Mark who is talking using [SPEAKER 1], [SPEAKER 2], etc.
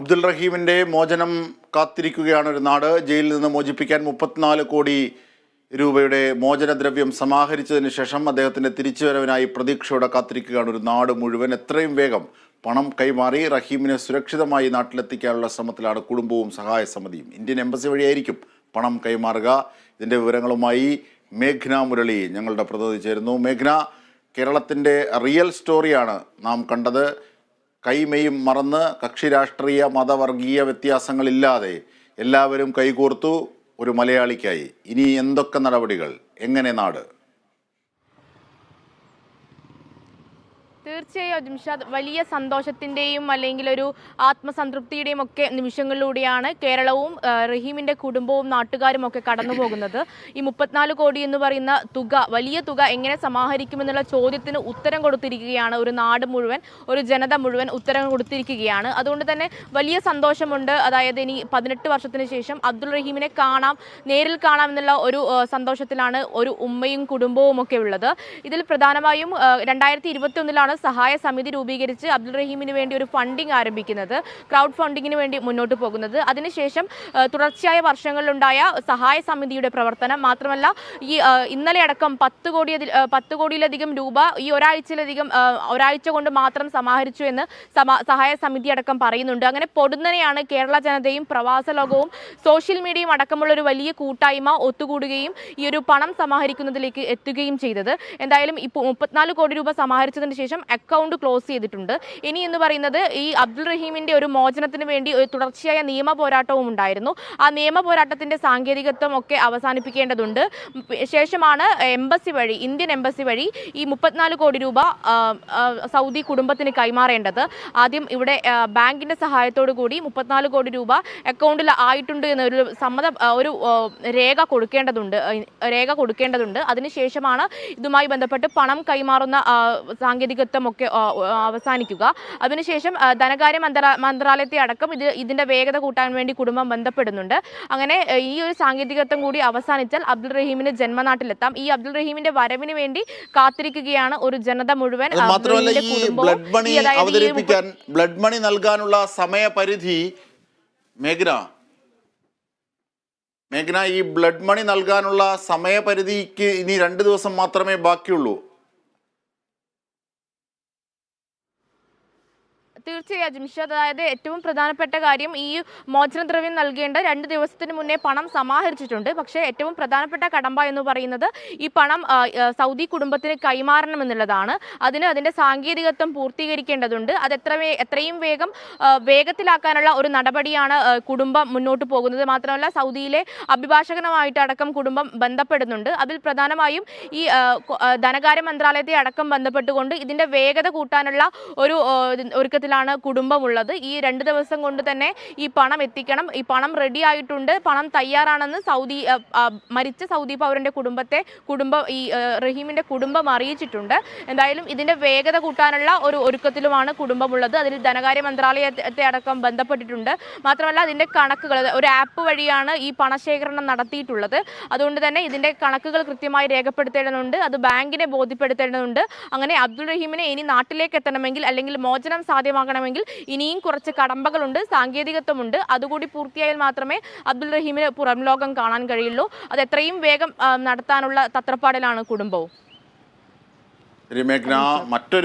[SPEAKER 1] അബ്ദുൽ റഹീമിന്റെ മോചനം കാത്തിരിക്കുകയാണ് ഒരു നാട്. ജയിലിൽ നിന്ന് മോചിപ്പിക്കാൻ മുപ്പത്തിനാല് കോടി രൂപയുടെ മോചനദ്രവ്യം സമാഹരിച്ചതിന് ശേഷം അദ്ദേഹത്തിന്റെ തിരിച്ചുവരവിനായി പ്രതീക്ഷയോടെ കാത്തിരിക്കുകയാണ് ഒരു നാട് മുഴുവൻ. എത്രയും വേഗം പണം കൈമാറി റഹീമിനെ സുരക്ഷിതമായി നാട്ടിലെത്തിക്കാനുള്ള ശ്രമത്തിലാണ് കുടുംബവും സഹായ സമിതിയും. ഇന്ത്യൻ എംബസി വഴിയായിരിക്കും പണം കൈമാറുക. ഇതിന്റെ വിവരങ്ങളുമായി മേഘ്ന മുരളി ഞങ്ങളുടെ പ്രതിനിധി ചേരുന്നു. മേഘ്ന കേരളത്തിന്റെ റിയൽ സ്റ്റോറിയാണ് നാം കണ്ടത്. കൈമെയും മറന്ന് കക്ഷി രാഷ്ട്രീയ മതവർഗീയ വ്യത്യാസങ്ങളില്ലാതെ എല്ലാവരും കൈകോർത്തു ഒരു മലയാളിക്കായി. ഇനി എന്തൊക്കെ നടപടികൾ? എങ്ങനെ നാട്?
[SPEAKER 2] തീർച്ചയായും അജിംഷാദ് വലിയ സന്തോഷത്തിന്റെയും അല്ലെങ്കിൽ ഒരു ആത്മസംതൃപ്തിയുടെയും ഒക്കെ നിമിഷങ്ങളിലൂടെയാണ് കേരളവും റഹീമിന്റെ കുടുംബവും നാട്ടുകാരും ഒക്കെ കടന്നു പോകുന്നത് ഈ മുപ്പത്തിനാല് കോടി എന്ന് പറയുന്ന തുക വലിയ തുക എങ്ങനെ സമാഹരിക്കുമെന്നുള്ള ചോദ്യത്തിന് ഉത്തരം കൊടുത്തിരിക്കുകയാണ് ഒരു നാട് മുഴുവൻ ഒരു ജനത മുഴുവൻ ഉത്തരം കൊടുത്തിരിക്കുകയാണ്. അതുകൊണ്ട് തന്നെ വലിയ സന്തോഷമുണ്ട്. അതായത് ഇനി പതിനെട്ട് വർഷത്തിന് ശേഷം അബ്ദുൾ റഹീമിനെ കാണാം നേരിൽ കാണാം എന്നുള്ള ഒരു സന്തോഷത്തിലാണ് ഒരു ഉമ്മയും കുടുംബവും ഒക്കെ ഉള്ളത്. ഇതിൽ പ്രധാനമായും രണ്ടായിരത്തി ഇരുപത്തി ഒന്നിലാണ് സഹായ സമിതി രൂപീകരിച്ച് അബ്ദുൾ റഹീമിന് വേണ്ടി ഒരു ഫണ്ടിങ് ആരംഭിക്കുന്നത് ക്രൗഡ് ഫണ്ടിങ്ങിന് വേണ്ടി മുന്നോട്ട് പോകുന്നത്. അതിനുശേഷം തുടർച്ചയായ വർഷങ്ങളിലുണ്ടായ സഹായ സമിതിയുടെ പ്രവർത്തനം മാത്രമല്ല ഈ ഇന്നലെ അടക്കം പത്ത് കോടി പത്ത് കോടിയിലധികം രൂപ ഈ ഒരാഴ്ചയിലധികം ഒരാഴ്ച കൊണ്ട് മാത്രം സമാഹരിച്ചു എന്ന് സഹായ സമിതി അടക്കം പറയുന്നുണ്ട്. അങ്ങനെ പൊടുന്നനെയാണ് കേരള ജനതയും പ്രവാസ ലോകവും സോഷ്യൽ മീഡിയയും അടക്കമുള്ള ഒരു വലിയ കൂട്ടായ്മ ഒത്തുകൂടുകയും ഈ ഒരു പണം സമാഹരിക്കുന്നതിലേക്ക് എത്തുകയും ചെയ്തത്. എന്തായാലും ഇപ്പോൾ മുപ്പത്തിനാല് കോടി രൂപ സമാഹരിച്ചതിന് ശേഷം അക്കൗണ്ട് ക്ലോസ് ചെയ്തിട്ടുണ്ട്. ഇനി എന്ന് പറയുന്നത് ഈ അബ്ദുൾ റഹീമിന്റെ ഒരു മോചനത്തിന് വേണ്ടി ഒരു തുടർച്ചയായ നിയമ പോരാട്ടവും ഉണ്ടായിരുന്നു. ആ നിയമ പോരാട്ടത്തിന്റെ സാങ്കേതികത്വം ഒക്കെ അവസാനിപ്പിക്കേണ്ടതുണ്ട്. ശേഷമാണ് എംബസി വഴി ഇന്ത്യൻ എംബസി വഴി ഈ മുപ്പത്തിനാല് കോടി രൂപ സൗദി കുടുംബത്തിന് കൈമാറേണ്ടത്. ആദ്യം ഇവിടെ ബാങ്കിന്റെ സഹായത്തോടു കൂടി മുപ്പത്തിനാല് കോടി രൂപ അക്കൗണ്ടിൽ ആയിട്ടുണ്ട് എന്നൊരു സമ്മത ഒരു രേഖ കൊടുക്കേണ്ടതുണ്ട്. രേഖ കൊടുക്കേണ്ടതുണ്ട്. അതിനുശേഷമാണ് ഇതുമായി ബന്ധപ്പെട്ട് പണം കൈമാറുന്ന സാങ്കേതികത്വം ആ, അവസാനിക്കുക. അതിനുശേഷം ധനകാര്യ മന്ത്രാ മന്ത്രാലയത്തെ അടക്കം ഇത് ഇതിന്റെ വേഗത കൂട്ടാൻ വേണ്ടി കുടുംബം ബന്ധപ്പെടുന്നുണ്ട്. അങ്ങനെ ഈ ഒരു സാങ്കേതികത്വം കൂടി അവസാനിച്ചാൽ അബ്ദുൾ റഹീമിന് ജന്മനാട്ടിലെത്താം. ഈ അബ്ദുൾ റഹീമിന്റെ വരവിന് വേണ്ടി കാത്തിരിക്കുകയാണ് ഒരു ജനത മുഴുവൻ.
[SPEAKER 1] അത് മാത്രമല്ല ഈ ബ്ലഡ് മണി അവതരിപ്പിക്കാൻ ബ്ലഡ് മണി നൽകാനുള്ള സമയപരിധി മേഘന. മേഘന ഈ ബ്ലഡ് മണി നൽകാനുള്ള സമയപരിധിക്ക് ഇനി രണ്ട് ദിവസം മാത്രമേ ബാക്കിയുള്ളൂ.
[SPEAKER 2] തീർച്ചയായും ജിംഷാദ് അതായത് ഏറ്റവും പ്രധാനപ്പെട്ട കാര്യം ഈ മോചനദ്രവ്യം നൽകേണ്ട രണ്ട് ദിവസത്തിന് മുന്നേ പണം സമാഹരിച്ചിട്ടുണ്ട്. പക്ഷേ ഏറ്റവും പ്രധാനപ്പെട്ട കടമ്പ എന്ന് പറയുന്നത് ഈ പണം സൗദി കുടുംബത്തിന് കൈമാറണം എന്നുള്ളതാണ് അതിന് അതിന്റെ സാങ്കേതികത്വം പൂർത്തീകരിക്കേണ്ടതുണ്ട്. അത് എത്ര എത്രയും വേഗം വേഗത്തിലാക്കാനുള്ള ഒരു നടപടിയാണ് കുടുംബം മുന്നോട്ട് പോകുന്നത്. മാത്രമല്ല സൗദിയിലെ അഭിഭാഷകനുമായിട്ട് അടക്കം കുടുംബം ബന്ധപ്പെടുന്നുണ്ട്. അതിൽ പ്രധാനമായും ഈ ധനകാര്യ മന്ത്രാലയത്തെ അടക്കം ബന്ധപ്പെട്ടുകൊണ്ട് ഇതിന്റെ വേഗത കൂട്ടാനുള്ള ഒരു ആ, ഇത് കുടുംബമുള്ളത്. ഈ രണ്ട് ദിവസം കൊണ്ട് തന്നെ ഈ പണം എത്തിക്കണം. ഈ പണം റെഡി ആയിട്ടുണ്ട്. പണം തയ്യാറാണെന്ന് സൗദി മരിച്ച സൗദി പൗരന്റെ കുടുംബത്തെ കുടുംബ ഈ റഹീമിന്റെ കുടുംബം അറിയിച്ചിട്ടുണ്ട്. എന്തായാലും ഇതിന്റെ വേഗത കൂട്ടാനുള്ള ഒരു ഒരുക്കത്തിലുമാണ് കുടുംബമുള്ളത്. അതിൽ ധനകാര്യ മന്ത്രാലയത്തെ അടക്കം ബന്ധപ്പെട്ടിട്ടുണ്ട്. മാത്രമല്ല അതിന്റെ കണക്കുകൾ ഒരു ആപ്പ് വഴിയാണ് ഈ പണശേഖരണം നടത്തിയിട്ടുള്ളത്. അതുകൊണ്ട് തന്നെ ഇതിന്റെ കണക്കുകൾ കൃത്യമായി രേഖപ്പെടുത്തേണ്ടതുണ്ട്. അത് ബാങ്കിനെ ബോധ്യപ്പെടുത്തേണ്ടതുണ്ട്. അങ്ങനെ അബ്ദുൾ റഹീമിനെ ഇനി നാട്ടിലേക്ക് എത്തണമെങ്കിൽ അല്ലെങ്കിൽ മോചനം സാധ്യമാകണമെങ്കിൽ ഇനിയും കുറച്ച് കടമ്പകളുണ്ട് സാങ്കേതികത്വമുണ്ട്. അതുകൂടി പൂർത്തിയായാൽ മാത്രമേ അബ്ദുൾ റഹീമിന് പുറം ലോകം കാണാൻ കഴിയുള്ളൂ. അത് എത്രയും വേഗം നടത്താനുള്ള തത്രപ്പാടിലാണ് കുടുംബവും.
[SPEAKER 1] മറ്റൊരു